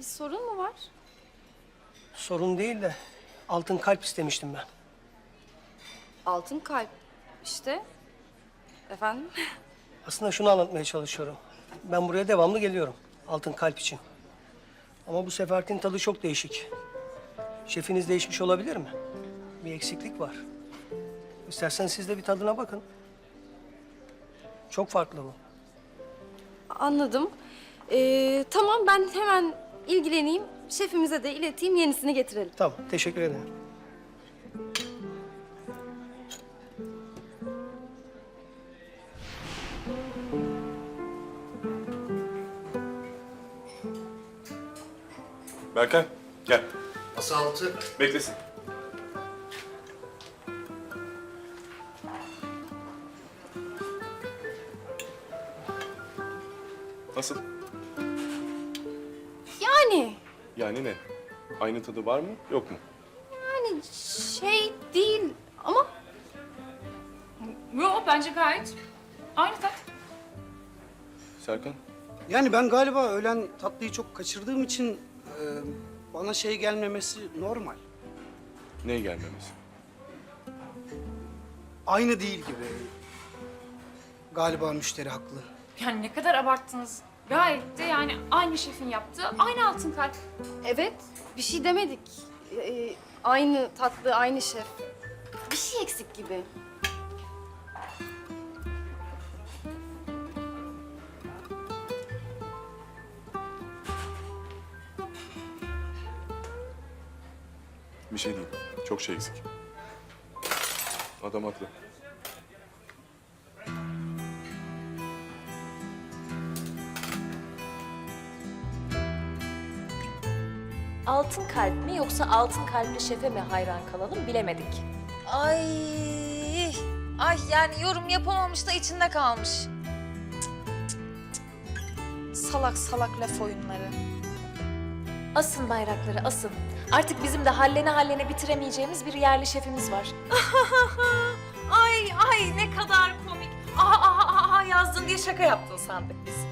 Bir sorun mu var? Sorun değil de altın kalp istemiştim ben. Altın kalp. İşte. Efendim? Aslında şunu anlatmaya çalışıyorum. Ben buraya devamlı geliyorum altın kalp için. Ama bu seferkin tadı çok değişik. Şefiniz değişmiş olabilir mi? Bir eksiklik var. İstersen siz de bir tadına bakın. Çok farklı bu. Anladım. Ee, tamam ben hemen ilgileneyim. Şefimize de ileteyim yenisini getirelim. Tamam, teşekkür ederim. Berkay gel. Masa altı. Beklesin. Yani ne? Aynı tadı var mı yok mu? yani şey değil ama Yo bence gayet aynı tat. Serkan? Yani ben galiba öğlen tatlıyı çok kaçırdığım için e, bana şey gelmemesi normal. Neye gelmemesi? Aynı değil gibi. Galiba müşteri haklı. Yani ne kadar abarttınız. Gayet de yani aynı şefin yaptığı aynı altın kalp. evet bir şey demedik. Ee, aynı tatlı, aynı şef. Bir şey eksik gibi. Bir şey değil. Çok şey eksik. Adam haklı. Altın kalp mi yoksa altın kalpli şefe mi hayran kalalım bilemedik. Ay, ay yani yorum yapamamış da içinde kalmış. Salak salak laf oyunları. Asın bayrakları asın. Artık bizim de hallene hallene bitiremeyeceğimiz bir yerli şefimiz var. Ay ay ne kadar komik. Aha aha aha yazdın diye şaka yaptın sandık biz.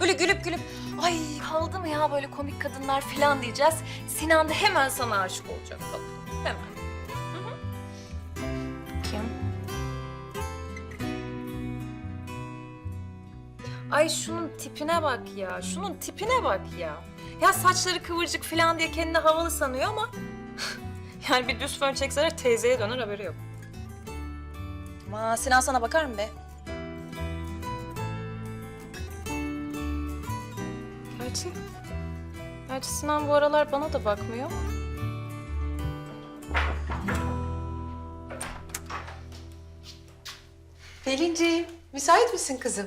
Böyle gülüp gülüp ay kaldı mı ya böyle komik kadınlar falan diyeceğiz. Sinan da hemen sana aşık olacak tabii. Hemen. Kim? Ay şunun tipine bak ya. Şunun tipine bak ya. Ya saçları kıvırcık falan diye kendini havalı sanıyor ama... yani bir düz fön çekseler teyzeye döner haberi yok. Ama Sinan sana bakar mı be? Gerçi... Gerçi Sinan bu aralar bana da bakmıyor. Pelinci, müsait misin kızım?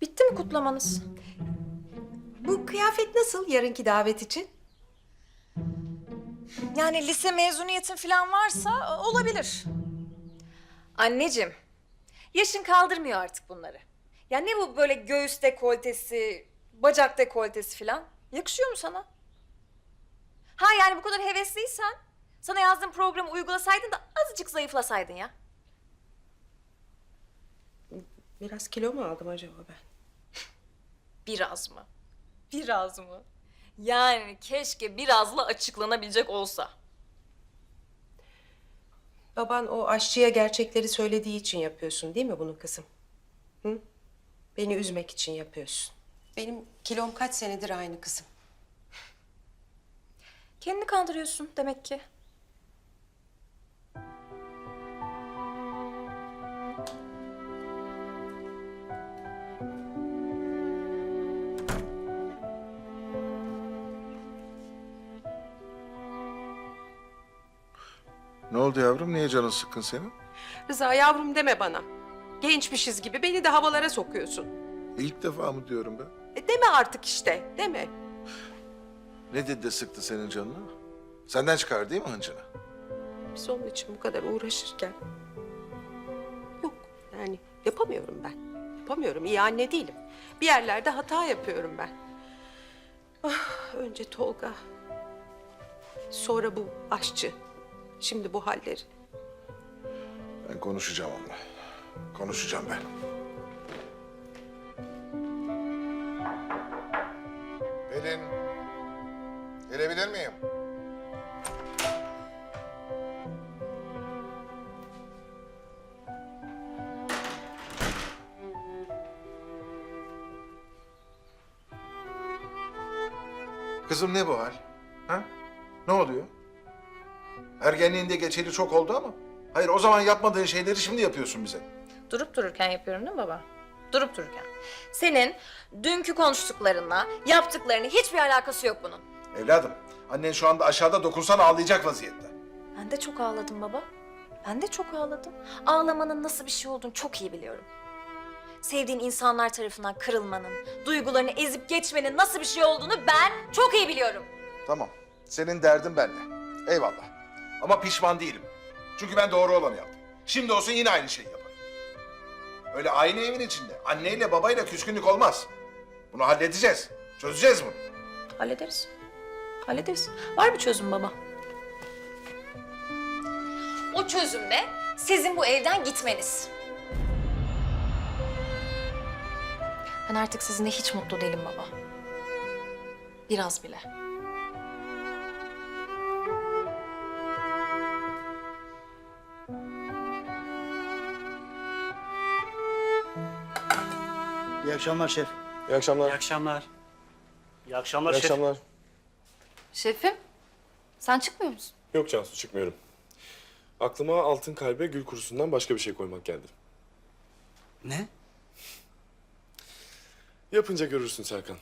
Bitti mi kutlamanız? Bu kıyafet nasıl yarınki davet için? Yani lise mezuniyetin falan varsa olabilir. Anneciğim, yaşın kaldırmıyor artık bunları. Ya ne bu böyle göğüs dekoltesi, bacak dekoltesi falan? Yakışıyor mu sana? Ha yani bu kadar hevesliysen sana yazdığım programı uygulasaydın da azıcık zayıflasaydın ya. Biraz kilo mu aldım acaba ben? Biraz mı? Biraz mı? Yani keşke birazla açıklanabilecek olsa. Baban o aşçıya gerçekleri söylediği için yapıyorsun değil mi bunu kızım? Hı? Beni üzmek için yapıyorsun. Benim kilom kaç senedir aynı kızım. Kendini kandırıyorsun demek ki. Ne oldu yavrum? Niye canın sıkkın senin? Rıza yavrum deme bana. Gençmişiz gibi beni de havalara sokuyorsun. İlk defa mı diyorum ben? E deme artık işte, deme. Ne dedi de sıktı senin canını? Senden çıkar değil mi hıncını? Biz onun için bu kadar uğraşırken... Yok, yani yapamıyorum ben. Yapamıyorum, iyi anne değilim. Bir yerlerde hata yapıyorum ben. Ah, önce Tolga. Sonra bu aşçı. Şimdi bu halleri. Ben konuşacağım onunla. Konuşacağım ben. Kızım ne bu hal? Ha? Ne oluyor? Ergenliğinde geçeli çok oldu ama. Hayır o zaman yapmadığın şeyleri şimdi yapıyorsun bize. Durup dururken yapıyorum değil mi baba? Durup dururken. Senin dünkü konuştuklarınla yaptıklarının hiçbir alakası yok bunun. Evladım, annen şu anda aşağıda dokunsan ağlayacak vaziyette. Ben de çok ağladım baba. Ben de çok ağladım. Ağlamanın nasıl bir şey olduğunu çok iyi biliyorum. Sevdiğin insanlar tarafından kırılmanın, duygularını ezip geçmenin nasıl bir şey olduğunu ben çok iyi biliyorum. Tamam, senin derdin benimle. Eyvallah. Ama pişman değilim. Çünkü ben doğru olanı yaptım. Şimdi olsun yine aynı şeyi yaparım. Öyle aynı evin içinde anneyle babayla küskünlük olmaz. Bunu halledeceğiz. Çözeceğiz bunu. Hallederiz. Hallederiz. Var bir çözüm baba. O çözüm de sizin bu evden gitmeniz. Artık sizinle hiç mutlu değilim baba. Biraz bile. İyi akşamlar şef. İyi akşamlar. İyi akşamlar. İyi akşamlar İyi akşamlar. Şefim, sen çıkmıyor musun? Yok Cansu çıkmıyorum. Aklıma altın kalbe gül kurusundan başka bir şey koymak geldi. Ne? Yapınca görürsün Serkan.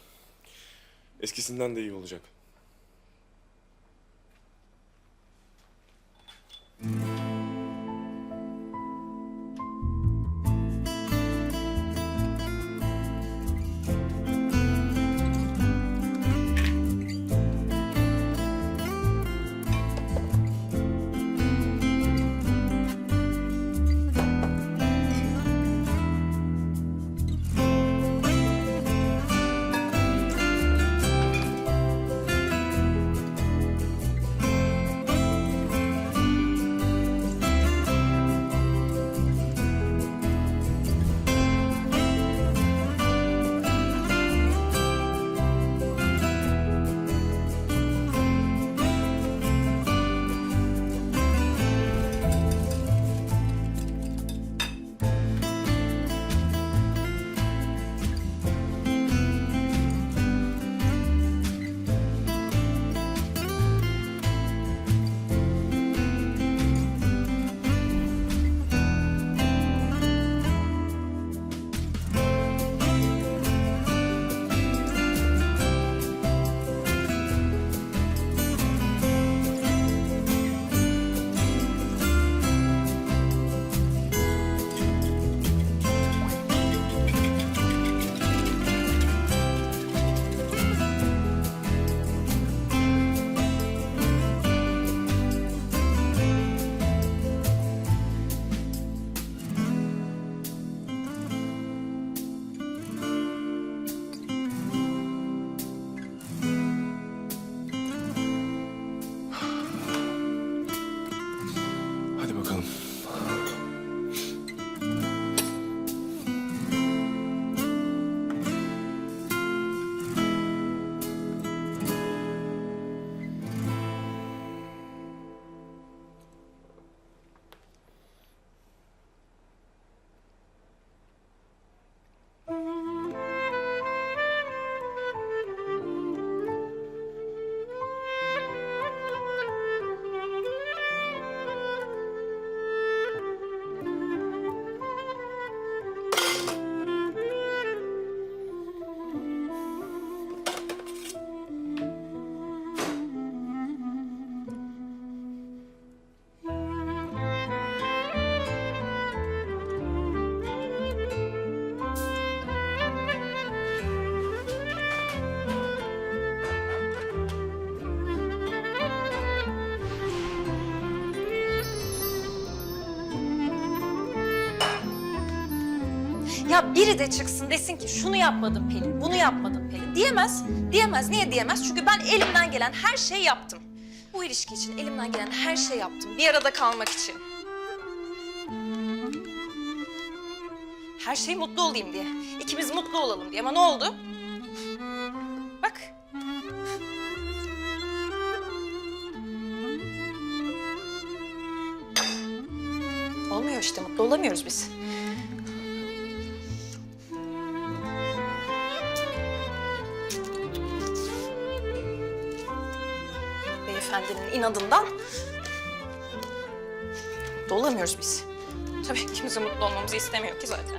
Eskisinden de iyi olacak. Hadi Ya biri de çıksın desin ki şunu yapmadım Pelin, bunu yapmadım Pelin. Diyemez. Diyemez. Niye diyemez? Çünkü ben elimden gelen her şeyi yaptım. Bu ilişki için elimden gelen her şeyi yaptım. Bir arada kalmak için. Her şey mutlu olayım diye. İkimiz mutlu olalım diye. Ama ne oldu? Bak. Olmuyor işte mutlu olamıyoruz biz. İnadından mutlu olamıyoruz biz. Tabii kimse mutlu olmamızı istemiyor ki zaten.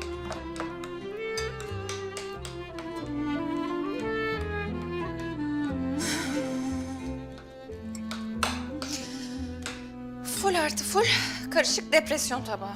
Full artı full karışık depresyon tabağı.